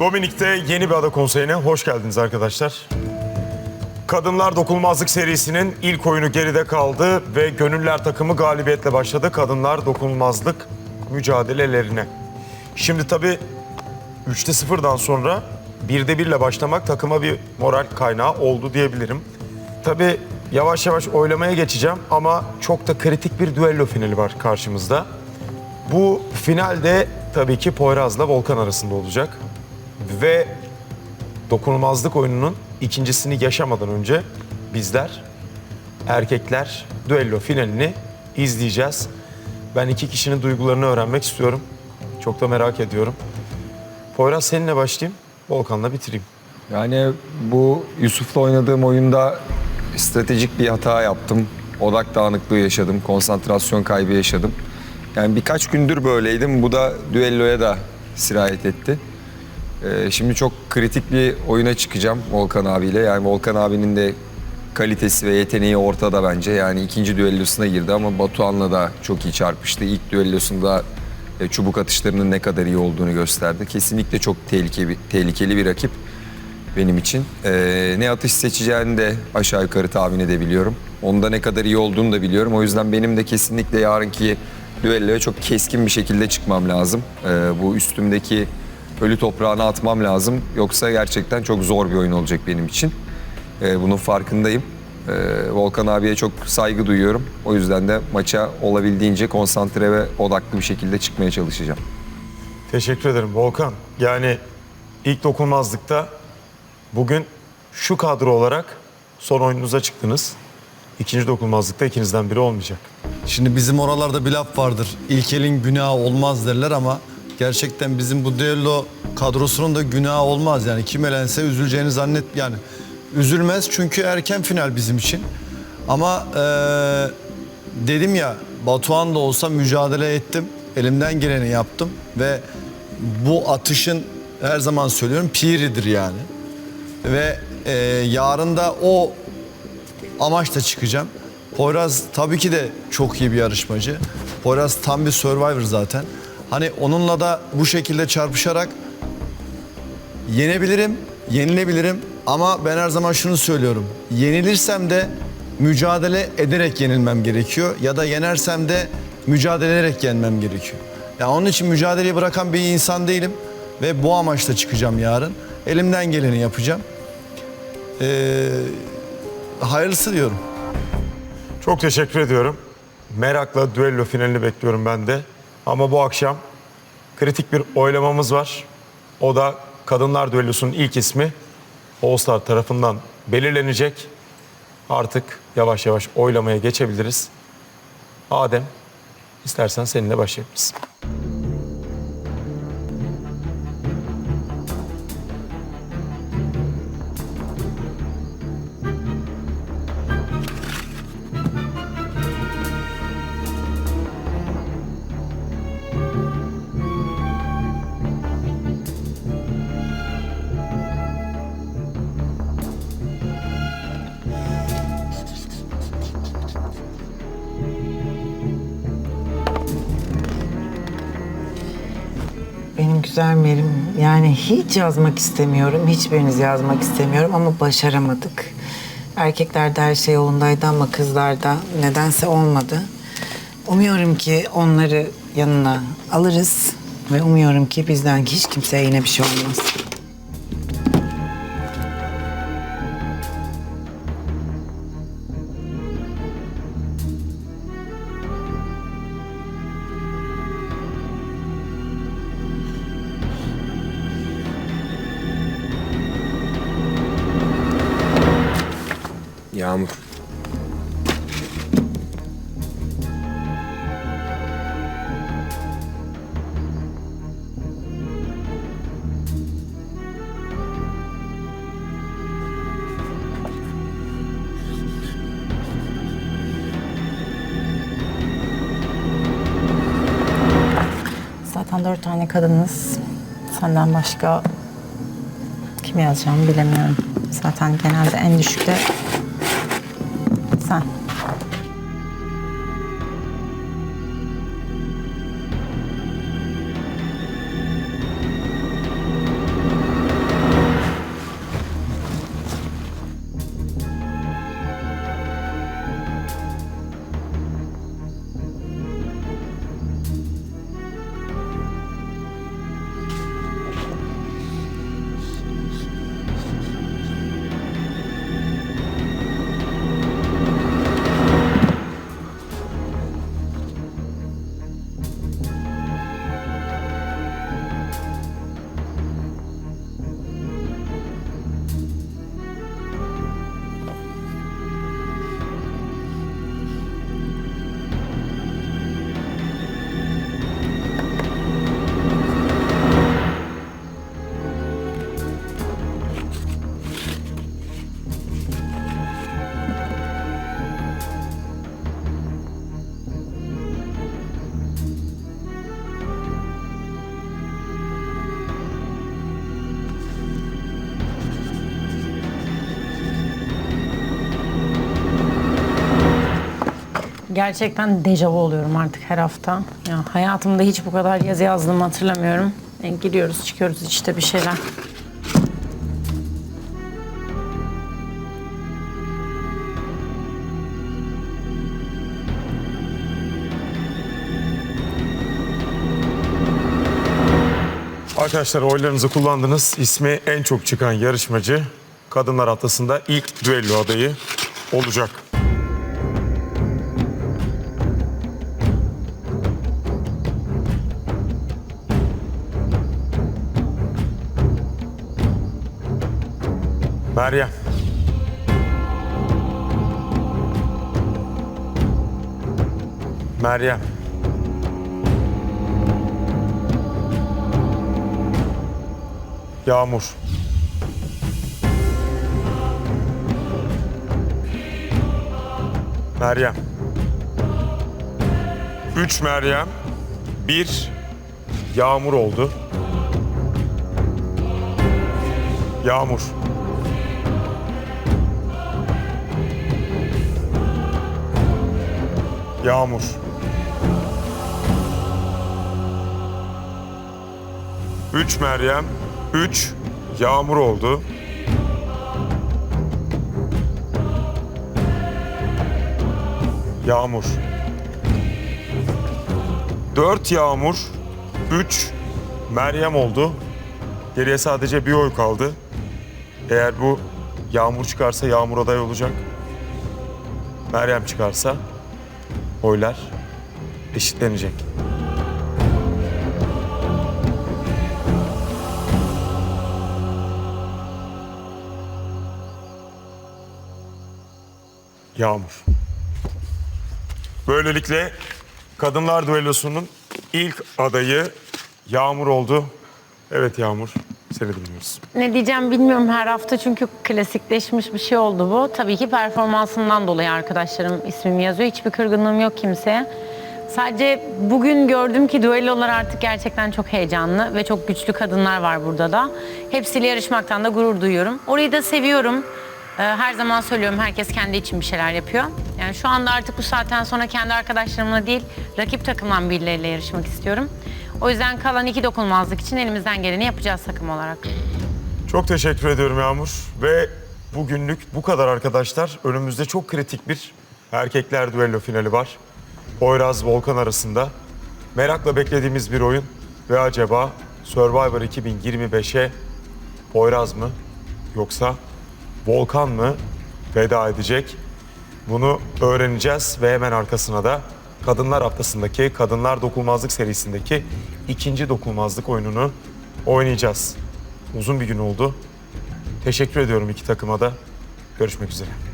Dominik'te yeni bir ada konseyine hoş geldiniz arkadaşlar. Kadınlar Dokunulmazlık serisinin ilk oyunu geride kaldı ve Gönüller takımı galibiyetle başladı Kadınlar Dokunulmazlık mücadelelerine. Şimdi tabii 3'te 0'dan sonra 1'de 1 ile başlamak takıma bir moral kaynağı oldu diyebilirim. Tabii yavaş yavaş oylamaya geçeceğim ama çok da kritik bir düello finali var karşımızda. Bu finalde tabii ki Poyraz'la Volkan arasında olacak. Ve dokunulmazlık oyununun ikincisini yaşamadan önce bizler erkekler düello finalini izleyeceğiz. Ben iki kişinin duygularını öğrenmek istiyorum. Çok da merak ediyorum. Poyraz seninle başlayayım, Volkan'la bitireyim. Yani bu Yusuf'la oynadığım oyunda stratejik bir hata yaptım. Odak dağınıklığı yaşadım, konsantrasyon kaybı yaşadım. Yani birkaç gündür böyleydim. Bu da düelloya da sirayet etti. Ee, şimdi çok kritik bir oyuna çıkacağım Volkan abiyle. Yani Volkan abinin de kalitesi ve yeteneği ortada bence. Yani ikinci düellosuna girdi ama Batuhan'la da çok iyi çarpıştı. İlk düellosunda e, çubuk atışlarının ne kadar iyi olduğunu gösterdi. Kesinlikle çok tehlikeli, tehlikeli bir rakip benim için. Ee, ne atış seçeceğini de aşağı yukarı tahmin edebiliyorum. Onda ne kadar iyi olduğunu da biliyorum. O yüzden benim de kesinlikle yarınki düelloya çok keskin bir şekilde çıkmam lazım. Ee, bu üstümdeki ölü toprağını atmam lazım. Yoksa gerçekten çok zor bir oyun olacak benim için. Ee, bunun farkındayım. Ee, Volkan abiye çok saygı duyuyorum. O yüzden de maça olabildiğince konsantre ve odaklı bir şekilde çıkmaya çalışacağım. Teşekkür ederim Volkan. Yani ilk dokunulmazlıkta bugün şu kadro olarak son oyununuza çıktınız. İkinci dokunulmazlıkta ikinizden biri olmayacak. Şimdi bizim oralarda bir laf vardır. İlkelin günahı olmaz derler ama gerçekten bizim bu düello kadrosunun da günahı olmaz. Yani kim elense üzüleceğini zannet yani üzülmez çünkü erken final bizim için. Ama eee, dedim ya Batuhan da olsa mücadele ettim. Elimden geleni yaptım ve bu atışın her zaman söylüyorum piridir yani. Ve eee yarın da o amaçla çıkacağım. Poyraz tabii ki de çok iyi bir yarışmacı. Poyraz tam bir survivor zaten. Hani onunla da bu şekilde çarpışarak yenebilirim, yenilebilirim ama ben her zaman şunu söylüyorum. Yenilirsem de mücadele ederek yenilmem gerekiyor ya da yenersem de mücadele ederek yenmem gerekiyor. Ya onun için mücadeleyi bırakan bir insan değilim ve bu amaçla çıkacağım yarın. Elimden geleni yapacağım. Ee, hayırlısı diyorum. Çok teşekkür ediyorum. Merakla düello finalini bekliyorum ben de. Ama bu akşam kritik bir oylamamız var. O da kadınlar düellosunun ilk ismi Star tarafından belirlenecek. Artık yavaş yavaş oylamaya geçebiliriz. Adem, istersen seninle başlayabiliriz. Merim, yani hiç yazmak istemiyorum, hiçbiriniz yazmak istemiyorum ama başaramadık. Erkeklerde her şey yolundaydı ama kızlarda nedense olmadı. Umuyorum ki onları yanına alırız ve umuyorum ki bizden hiç kimseye yine bir şey olmaz. Yağmur. Zaten dört tane kadınız. Senden başka kim yazacağımı bilemiyorum. Zaten genelde en düşükte краса. Gerçekten dejavu oluyorum artık her hafta. Ya hayatımda hiç bu kadar yazı yazdığımı hatırlamıyorum. E, giriyoruz çıkıyoruz işte bir şeyler. Arkadaşlar oylarınızı kullandınız. İsmi en çok çıkan yarışmacı kadınlar haftasında ilk düello adayı olacak. Meryem. Meryem. Yağmur. Meryem. Üç Meryem. Bir Yağmur oldu. Yağmur. Yağmur. Üç Meryem. Üç Yağmur oldu. Yağmur. Dört Yağmur. Üç Meryem oldu. Geriye sadece bir oy kaldı. Eğer bu Yağmur çıkarsa Yağmur aday olacak. Meryem çıkarsa oylar eşitlenecek. Yağmur. Böylelikle kadınlar düellosunun ilk adayı Yağmur oldu. Evet Yağmur, seni dinliyoruz. Ne diyeceğim bilmiyorum her hafta çünkü klasikleşmiş bir şey oldu bu. Tabii ki performansından dolayı arkadaşlarım ismimi yazıyor. Hiçbir kırgınlığım yok kimseye. Sadece bugün gördüm ki düellolar artık gerçekten çok heyecanlı ve çok güçlü kadınlar var burada da. Hepsiyle yarışmaktan da gurur duyuyorum. Orayı da seviyorum. Ee, Her zaman söylüyorum herkes kendi için bir şeyler yapıyor. Yani şu anda artık bu saatten sonra kendi arkadaşlarımla değil rakip takımdan birileriyle yarışmak istiyorum. O yüzden kalan iki dokunulmazlık için elimizden geleni yapacağız takım olarak. Çok teşekkür ediyorum Yağmur. Ve bugünlük bu kadar arkadaşlar. Önümüzde çok kritik bir erkekler düello finali var. Poyraz Volkan arasında. Merakla beklediğimiz bir oyun. Ve acaba Survivor 2025'e Poyraz mı yoksa Volkan mı veda edecek? Bunu öğreneceğiz ve hemen arkasına da Kadınlar Haftası'ndaki Kadınlar Dokunmazlık serisindeki ikinci dokunmazlık oyununu oynayacağız. Uzun bir gün oldu. Teşekkür ediyorum iki takıma da. Görüşmek üzere.